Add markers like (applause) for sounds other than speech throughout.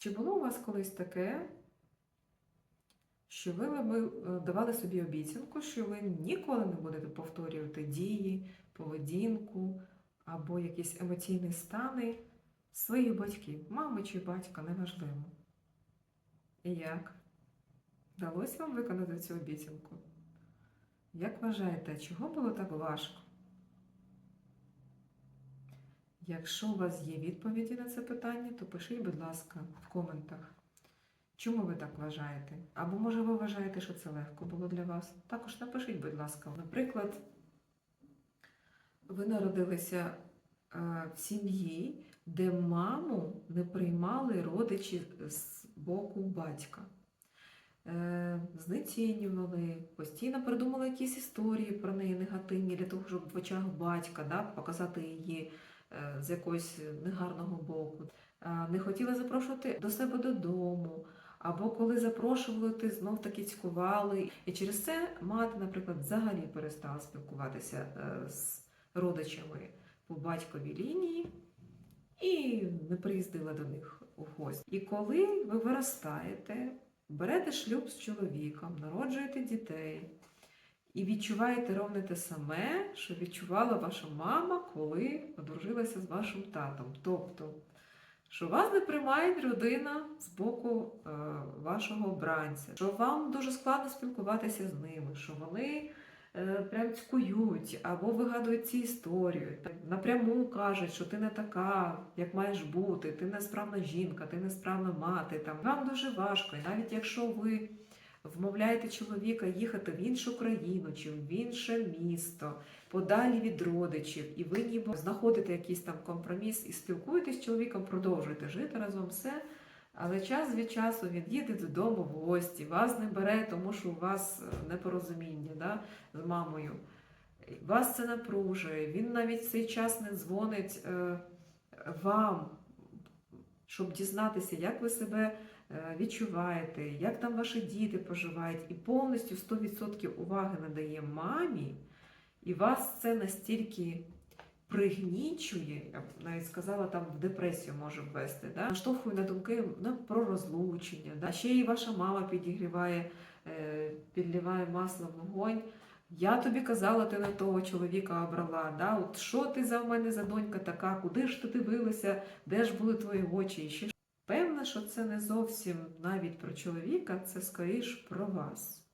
Чи було у вас колись таке, що ви е, давали собі обіцянку, що ви ніколи не будете повторювати дії, поведінку або якісь емоційні стани своїх батьків, мами чи батька, неважливо. І як? Вдалося вам виконати цю обіцянку? Як вважаєте, чого було так важко? Якщо у вас є відповіді на це питання, то пишіть, будь ласка, в коментах. Чому ви так вважаєте? Або може ви вважаєте, що це легко було для вас? Також напишіть, будь ласка. Наприклад, ви народилися е, в сім'ї, де маму не приймали родичі з боку батька. Е, знецінювали, постійно придумали якісь історії про неї негативні для того, щоб в очах батька да, показати її з якогось негарного боку. Е, Не хотіли запрошувати до себе додому, або коли запрошували, ти знов таки цькували. І через це мати, наприклад, взагалі перестала спілкуватися е, з родичами по батьковій лінії і не приїздила до них у гості. І коли ви виростаєте, берете шлюб з чоловіком, народжуєте дітей і відчуваєте ровне те саме, що відчувала ваша мама, коли одружилася з вашим татом. Тобто, що вас не приймає родина з боку е, вашого обранця, що вам дуже складно спілкуватися з ними, що вони е, прям цькують або вигадують ці історії, напряму кажуть, що ти не така, як маєш бути, ти несправна жінка, ти несправна мати. Там вам дуже важко, і навіть якщо ви вмовляєте чоловіка їхати в іншу країну чи в інше місто, подалі від родичів, і ви ніби знаходите якийсь там компроміс і спілкуєтесь з чоловіком, продовжуєте жити разом все. Але час від часу він їде додому в гості, вас не бере, тому що у вас е, непорозуміння да, з мамою. Вас це напружує. Він навіть цей час не дзвонить е, вам, щоб дізнатися, як ви себе е, відчуваєте, як там ваші діти поживають, і повністю 100% уваги надає мамі, і вас це настільки пригнічує, я б навіть сказала, там в депресію може ввести, да? наштовхує на думки ну, про розлучення. Да? Ще й ваша мама підігріває, е, підліває масло в вогонь. Я тобі казала, ти не того чоловіка обрала. Да? От що ти за в мене за донька така? Куди ж ти дивилася? Де ж були твої очі? І ще ж. Певне, що це не зовсім навіть про чоловіка, це скоріш про вас.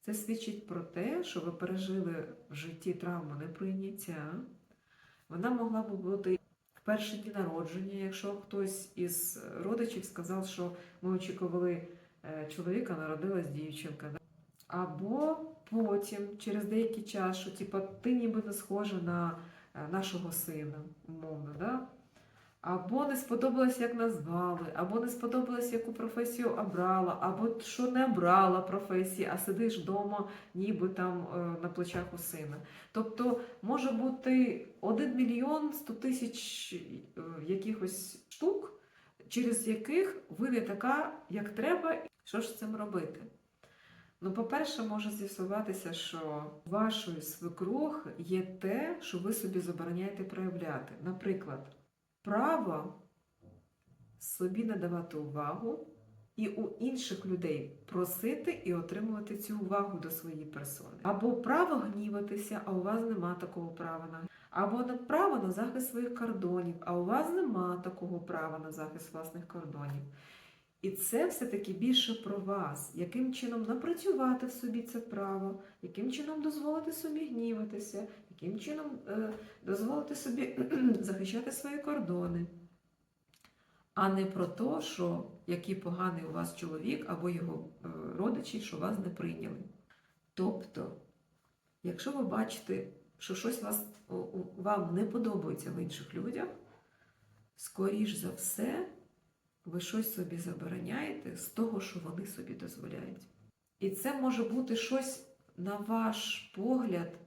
Це свідчить про те, що ви пережили в житті травму неприйняття. Вона могла б бути в перші дні народження, якщо хтось із родичів сказав, що ми очікували е, чоловіка, народилась дівчинка. Або потім, через деякий час, що типу, ти ніби не схожа на е, нашого сина, умовно, да? або не сподобалось, як назвали, або не сподобалось, яку професію обрала, або що не обрала професії, а сидиш вдома, ніби там е, на плечах у сина. Тобто може бути 1 мільйон 100 тисяч е, якихось штук, через яких ви не така, як треба. Що ж з цим робити? Ну, по-перше, може з'ясуватися, що у вашої свекрух є те, що ви собі забороняєте проявляти. Наприклад, право собі надавати увагу і у інших людей просити і отримувати цю увагу до своєї персони. Або право гніватися, а у вас нема такого права на або право на захист своїх кордонів, а у вас нема такого права на захист власних кордонів. І це все-таки більше про вас, яким чином напрацювати в собі це право, яким чином дозволити собі гніватися, яким чином е, дозволити собі (clears throat) захищати свої кордони, а не про те, що який поганий у вас чоловік або його е, родичі, що вас не прийняли. Тобто, якщо ви бачите, що щось вас, вам не подобається в інших людях, скоріш за все, ви щось собі забороняєте з того, що вони собі дозволяють. І це може бути щось, на ваш погляд,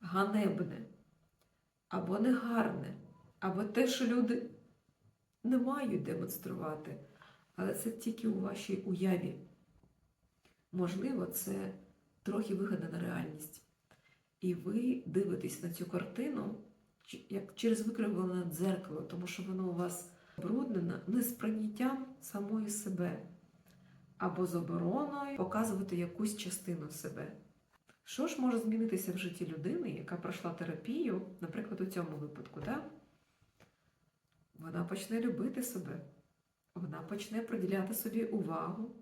ганебне, або негарне, або те, що люди не мають демонструвати, але це тільки у вашій уяві. Можливо, це трохи вигадана реальність. І ви дивитесь на цю картину як через викривлене дзеркало, тому що воно у вас Бруднена несприйняттям самої себе або забороною показувати якусь частину себе. Що ж може змінитися в житті людини, яка пройшла терапію, наприклад, у цьому випадку, да? вона почне любити себе, вона почне приділяти собі увагу,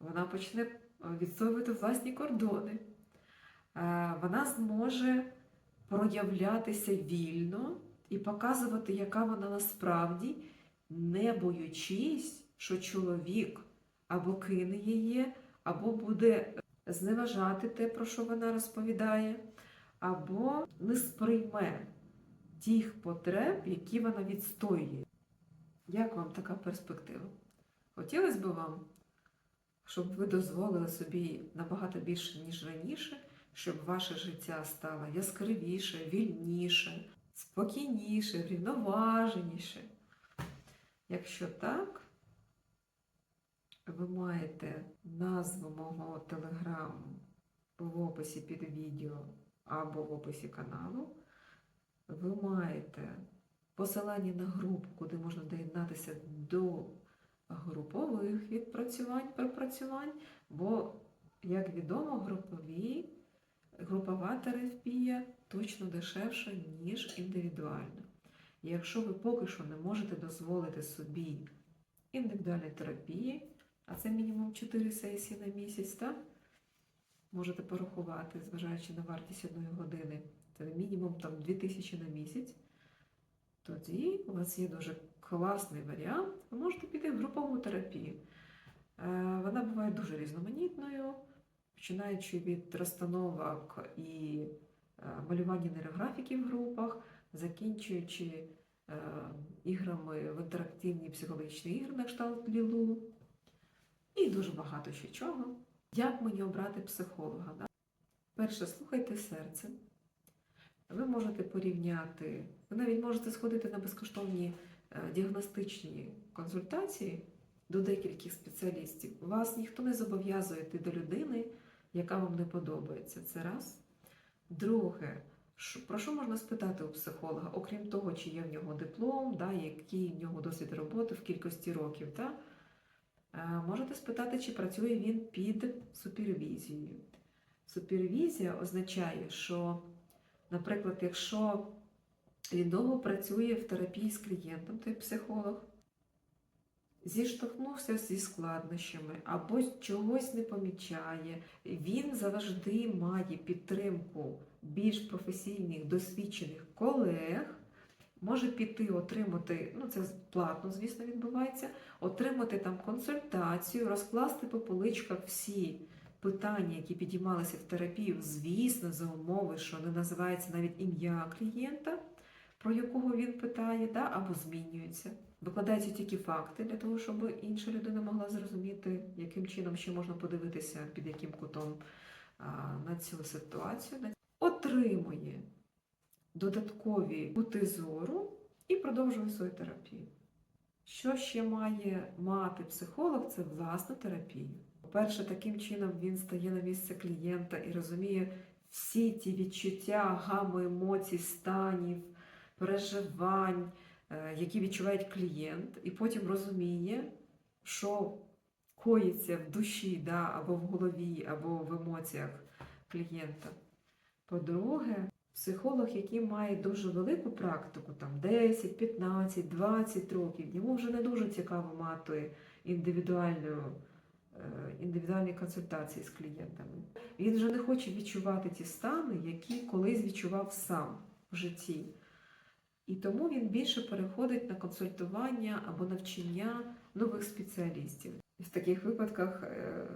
вона почне е, відстоювати власні кордони, Е, вона зможе проявлятися вільно і показувати, яка вона насправді, не боючись, що чоловік або кине її, або буде зневажати те, про що вона розповідає, або не сприйме тих потреб, які вона відстоює. Як вам така перспектива? Хотілося б вам, щоб ви дозволили собі набагато більше, ніж раніше, щоб ваше життя стало яскравіше, вільніше, спокійніше, врівноваженіше. Якщо так, ви маєте назву мого телеграму в описі під відео або в описі каналу. Ви маєте посилання на групу, куди можна доєднатися до групових відпрацювань, пропрацювань, бо, як відомо, групові, групова терапія точно дешевша, ніж індивідуальна. І якщо ви поки що не можете дозволити собі індивідуальної терапії, а це мінімум 4 сесії на місяць, так? Можете порахувати, зважаючи на вартість одної години, це мінімум там 2000 на місяць. Тоді у вас є дуже класний варіант, ви можете піти в групову терапію. Е, Вона буває дуже різноманітною, починаючи від розстановок і е, малювання нейрографіків в групах, закінчуючи е, іграми в інтерактивні психологічні ігри на кшталт Лілу. І дуже багато ще чого. Як мені обрати психолога? Да? Перше, слухайте серце. Ви можете порівняти, ви навіть можете сходити на безкоштовні е, діагностичні консультації до декількох спеціалістів. Вас ніхто не зобов'язує йти до людини, яка вам не подобається. Це раз. Друге, про що можна спитати у психолога, окрім того, чи є в нього диплом, да, який в нього досвід роботи в кількості років. Да? Е, Можете спитати, чи працює він під супервізією. Супервізія означає, що, наприклад, якщо він довго працює в терапії з клієнтом, той психолог, зіштовхнувся зі складнощами або чогось не помічає, він завжди має підтримку більш професійних, досвідчених колег, може піти отримати, ну це платно, звісно, відбувається, отримати там консультацію, розкласти по поличках всі питання, які підіймалися в терапію, звісно, за умови, що не називається навіть ім'я клієнта, про якого він питає, да, або змінюється. Викладаються тільки факти для того, щоб інша людина могла зрозуміти, яким чином ще можна подивитися, під яким кутом на цю ситуацію. Отримує додаткові кути зору і продовжує свою терапію. Що ще має мати психолог, це власну терапію. По-перше, таким чином він стає на місце клієнта і розуміє всі ті відчуття, гаму емоцій, станів, переживань, які відчуває клієнт, і потім розуміє, що коїться в душі, да, або в голові, або в емоціях клієнта. По-друге, психолог, який має дуже велику практику, там 10, 15, 20 років, йому вже не дуже цікаво мати індивідуальну, е, індивідуальні консультації з клієнтами. Він вже не хоче відчувати ті стани, які колись відчував сам в житті. І тому він більше переходить на консультування або навчання нових спеціалістів. В таких випадках е,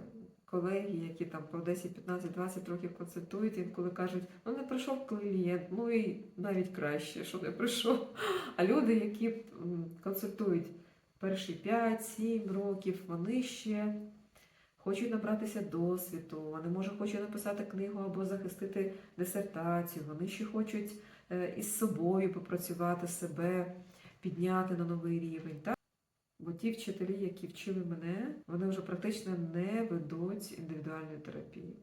колеги, які там по 10, 15, 20 років консультують, інколи кажуть, ну не прийшов клієнт, ну і навіть краще, що не прийшов. (laughs) А люди, які консультують перші 5-7 років, вони ще хочуть набратися досвіду, вони може хочуть написати книгу або захистити дисертацію, вони ще хочуть із собою попрацювати себе, підняти на новий рівень. Так? Бо ті вчителі, які вчили мене, вони вже практично не ведуть індивідуальної терапії.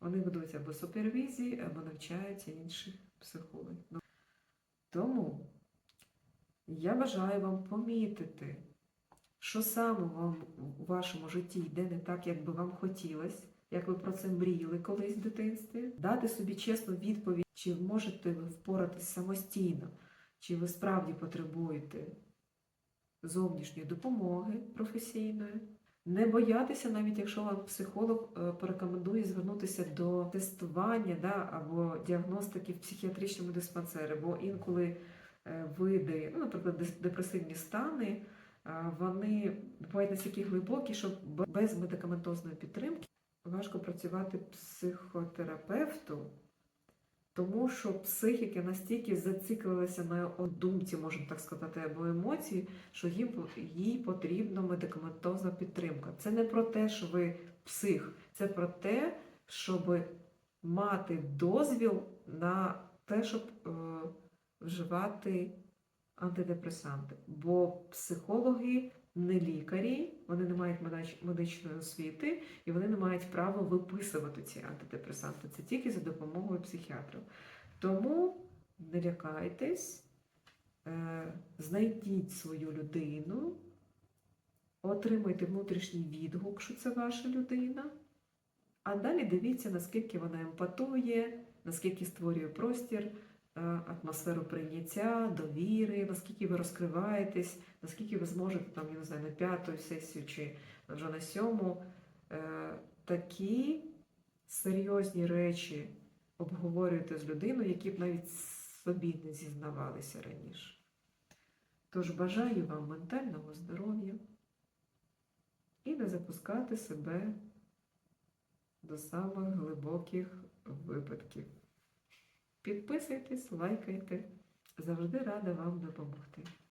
Вони ведуть або супервізії, або навчаються інших психологів. Ну, Тому Я бажаю вам помітити, що саме вам у вашому житті йде не так, як би вам хотілося, як ви про це мріяли колись в дитинстві, дати собі чесну відповідь, чи можете ви впоратись самостійно, чи ви справді потребуєте зовнішньої допомоги професійної. Не боятися, навіть якщо вам психолог е, порекомендує звернутися до тестування да, або діагностики в психіатричному диспансері, бо інколи е, види, ну, наприклад, депресивні стани, вони бувають настільки глибокі, що без медикаментозної підтримки важко працювати психотерапевту, тому що психіки настільки зациклилися на думці, можемо так сказати, або емоції, що їм їй потрібна медикаментозна підтримка. Це не про те, що ви псих, це про те, щоб мати дозвіл на те, щоб е, вживати антидепресанти. Бо психологи не лікарі, вони не мають медичної освіти і вони не мають права виписувати ці антидепресанти. Це тільки за допомогою психіатрів. Тому не лякайтесь, е, знайдіть свою людину, отримайте внутрішній відгук, що це ваша людина. А далі дивіться, наскільки вона емпатує, наскільки створює простір, атмосферу прийняття, довіри, наскільки ви розкриваєтесь, наскільки ви зможете там, я не знаю, на п'яту сесію чи вже на сьому е, такі серйозні речі обговорюєте з людиною, які б навіть собі не зізнавалися раніше. Тож бажаю вам ментального здоров'я і не запускати себе до самих глибоких випадків. Підписуйтесь, лайкайте. Завжди рада вам допомогти.